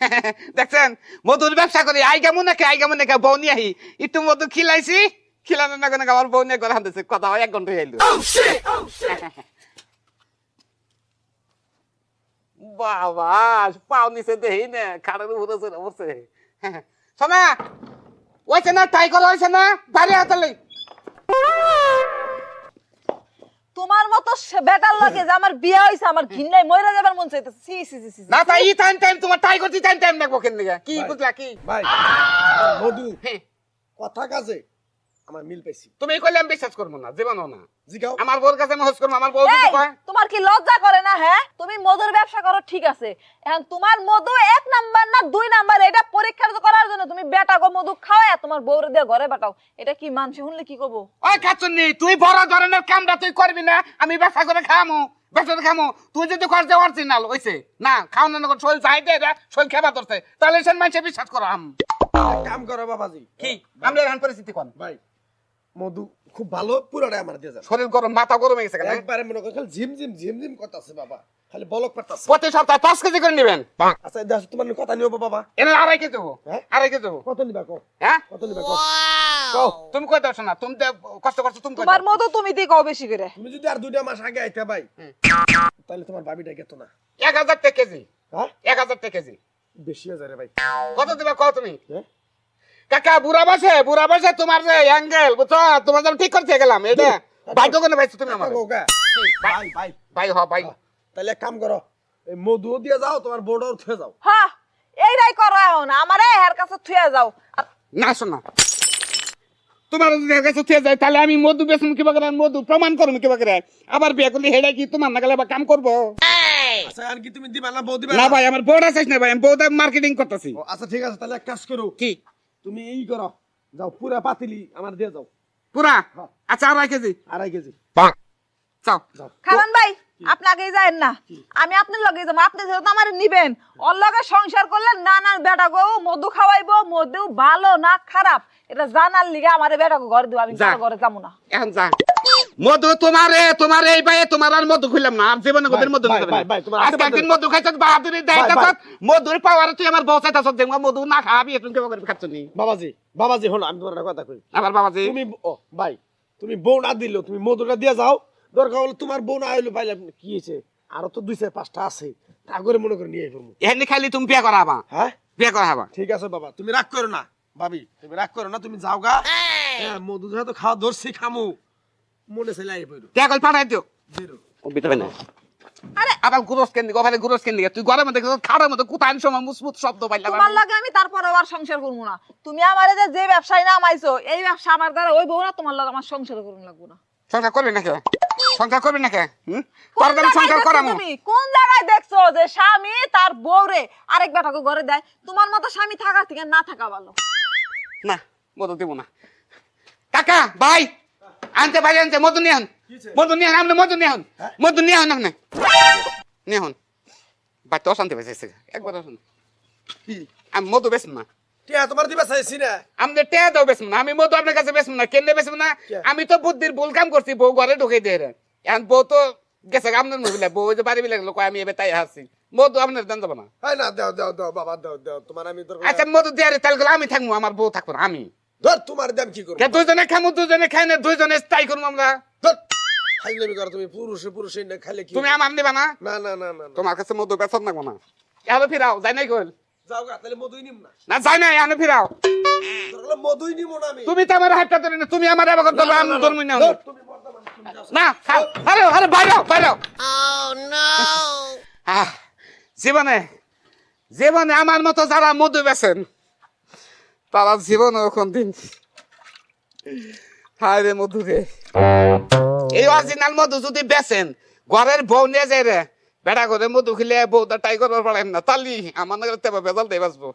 দেখছেন? মধুর ব্যবসা করি। আই কেমন নাকি? আই কেমন নাকি? বউ নিয়ে আহি। একটু মধু খিলাইছি। খিলানো না কেন আমার বউ নিয়ে করে হানতেছে। কথা হয় এক ঘণ্টা হয়ে এলো বাবা পাও নিচে দেহি না। খাড়ার উপরে চলে বসে। শোনা ওইছে না ট্রাই করা হয়েছে না? বাড়ি হাতালে তোমার মতো বেটার লাগে যে আমার বিয়ে হইছে আমার ঘিন্নাই মইরা যাবার মন চাইতেছে। সি সি সি না তাই ই টাইম টাইম তোমার টাই করছি টাইম টাইম দেখব কেন দিকে? কি বুঝলা কি? ভাই মধু হ্যাঁ, কথা কাজে আমার মিল পাইছি। তুমি এই করলে আমি বিশ্বাস করব না জীবনও না। জিগাও। আমার বউর কাছে মহস করব আমার বউ যদি কয় তোমার কি লজ্জা করে না হ্যাঁ? তুমি মধুর ব্যবসা করো ঠিক আছে। এখন তোমার মধু এক নাম্বার না দুই নাম্বার এটা পরীক্ষা করার জন্য তুমি বেটা গো মধু খাওয়ায় তোমার বউরে দিয়ে ঘরে পাঠাও। এটা কি মানছে শুনলে কি করব ওই খাচ্ছনি তুই বড় ধরনের কামটা তুই করবি না আমি ব্যবসা করে খামো ব্যবসা করে খামো। তুই যদি করতে অরিজিনাল হইছে না খাও না করে শরীর চাইতে এটা শরীর খেবা ধরছে তাহলে সে মানুষে বিশ্বাস করো আম। কাম করো বাবাজি। কি? আমরা এখন পরিস্থিতি কোন? ভাই মধু খুব ভালো পুরোটাই আমার দিয়ে যাবে। শরীর গরম মাথা গরম হয়ে গেছে কেন? একবারে মনে করো খালি ঝিম ঝিম ঝিম ঝিম করতেছে বাবা। খালি বলক পারতাছে প্রতি সপ্তাহে পাঁচ কেজি করে নেবেন। আচ্ছা দেখ তোমার কথা নিও বাবা। এনে আড়াই কেজি দেবো। হ্যাঁ? আড়াই কেজি দেবো। কত নিবা কো? হ্যাঁ? কত নিবা কো? কও তুমি কই দাও না তুমি কষ্ট করছ তুমি কই তোমার। মধু তুমি দিয়ে কও বেশি করে। তুমি যদি আর দুইটা মাস আগে আইতে ভাই তাহলে তোমার বাবিটা গেত না। এক হাজার টাকা কেজি। হ্যাঁ? এক হাজার টাকা কেজি। বেশি হয়ে যায় রে ভাই। কত দিবা কও তুমি? হ্যাঁ? কাকা বুড়া বসে বুড়া বসে তোমার যে অ্যাঙ্গেল বুঝছ? তোমার জন্য ঠিক করতে গেলাম এটা ভাগ্য কেন ভাইছো তুমি আমার। ভাই ভাই ভাই। হ ভাই। তাহলে এক কাম করো এই মধু দিয়ে যাও তোমার বোর্ডও থুয়ে যাও। হ্যাঁ এইটাই করো এখন আমারে হের কাছে থুয়ে যাও। না শোনা তোমার যদি এর কাছে থেকে যায় তাহলে আমি মধু বেসম কিবা করে মধু প্রমাণ করব কিবা করে। আবার বিয়ে করলে হেডা কি তোমার না গেলে আবার কাম করব? আচ্ছা আর কি তুমি দিবা না বউ দিবা? না ভাই আমার বউটা চাইছ না ভাই আমি বউটা মার্কেটিং করতেছি। আচ্ছা ঠিক আছে তাহলে এক কাজ করো। কি? তুমি এই করো। যাও পুরা পাতিলি আমার দিয়ে যাও। পুরা? হ্যাঁ। আচ্ছা আড়াই কেজি? আড়াই কেজি। চাও যাও। খালান ভাই আপনি আগেই যায়েন না। আমি আপনার লগে যাব আপনি যেহেতু আমার নিবেন। ওর লগে সংসার করলে না না বেটা গো মধু খাওয়াইবো মধু ভালো না খারাপ এটা জানার লিগে আমার বেটা গো ঘরে দিব আমি ঘরে যাব না। এখন যা। মধু তোমারে তোমার এই ভাই তোমার আর মধু খুললাম না। আর জীবনে গোদের মধু তোমার আজকে একদিন দেন। মধু খাইছ বাহাদুরি দেয়। মধুর পাওয়ার তুই আমার বউ চাইতাছ দেখবা মধু না খাবি তুমি কেমন করে খাচ্ছ নি। বাবাজি বাবাজি হলো আমি তোমার কথা কই। আবার বাবাজি। তুমি ও ভাই তুমি বউ না দিলেও তুমি মধুটা দিয়ে যাও। দরকার হলে তোমার বউ না আইলে পাইলে কি হয়েছে? আরও তো দুই চার পাঁচটা আছে। তা করে মনে করে নিয়ে আইবো এখানে খালি তুমি বিয়ে করা হবা হ্যাঁ? বিয়ে করা হবা ঠিক আছে বাবা তুমি রাগ করো না। ভাবি তুমি রাগ করো না তুমি যাও গা। হ্যাঁ মধু যেহেতু খাওয়া ধরছি খামু। মনে চাইলে আই পড়ো। বিয়ে পাঠাই দিও ও বিতবে না আরে আবার গুরস কেন দিগো ওখানে গুরস কেন দিগো তুই ঘরের মধ্যে খাড়ের মধ্যে কোথায় সময় মুসমুত শব্দ পাইলা তোমার লাগে আমি তারপরে আর সংসার করব না। তুমি আমার যে যে ব্যবসায় নামাইছো এই ব্যবসা আমার দ্বারা ওই বউ না তোমার লাগে আমার সংসার করুন লাগবো না। সংসার করবি নাকি? সংসার করবি নাকি? তোর আমি সংসার দেখছ করামু। কোন জায়গায় দেখছ যে স্বামী তার বউরে আরেক বেটাকে ঘরে দেয়? তোমার মতো স্বামী থাকার থেকে না থাকা ভালো। না মধু দিব না। কাকা ভাই! আনতে ভাই আনতে মধু নিয়ে হন? মধু নিয়ে হন আপনি মধু নিয়ে হন হ্যাঁ? মধু নিয়ে হন আপনি নিয়ে হন ভাই তো অশান্তি পাইছে একবার কি? আমি মধু বেশ না। টিয়া তোমার দিবা চাইছি না আমাদের টেয়া দাও বেশ না। আমি মধু আপনার কাছে বেশ না। কেন বেশ না? আমি তো বুদ্ধির ভুল কাম করছি বউ ঘরে ঢুকে দিয়ে এখন বউ তো গেছে আপনার মহিলা। বউ যে বাড়ি বিলে লোক আমি এবার তাই হাসি মধু আপনার দেন যাব না। হয় না দাও দাও দাও বাবা দাও দাও। তোমার আমি আচ্ছা মধু দিয়ে তাহলে আমি থাকব আমার বউ থাকব না আমি। ধর তোমার দাম কি করব? কে দুইজনে খামু দুইজনে খাই না দুইজনে স্থায়ী করব আমরা। ধর খাইলে করো তুমি পুরুষে পুরুষে না খাইলে কি তুমি আমার নিবা না? না না না না না। তোমার কাছে মধু লাগবো না। এহলো ফিরাও যাই নাই কইল যাও গা তাহলে মধুই নিম না। না যাই নাই ফিরাও। মধুই না আমি। তুমি তো আমার হাতটা ধরে না তুমি আমার আবার না, না, আমি না, না। ধরবই না। তুমি বর্তমান তুমি যাও। না খাও। আরে আরে বাইরেও বাইরেও। আহ জীবনে জীবনে আমার মতো যারা মধু বেছেন তারা জীবন ওখান দিন। হায় রে মধু রে। এই অরিজিনাল মধু যদি বেচেন, ঘরের বউ নিয়ে যায় রে। বেড়া করে মধু খেলে বউটা টাই করবার পারেন না, তালি। আমার তেবা বেজাল দিয়ে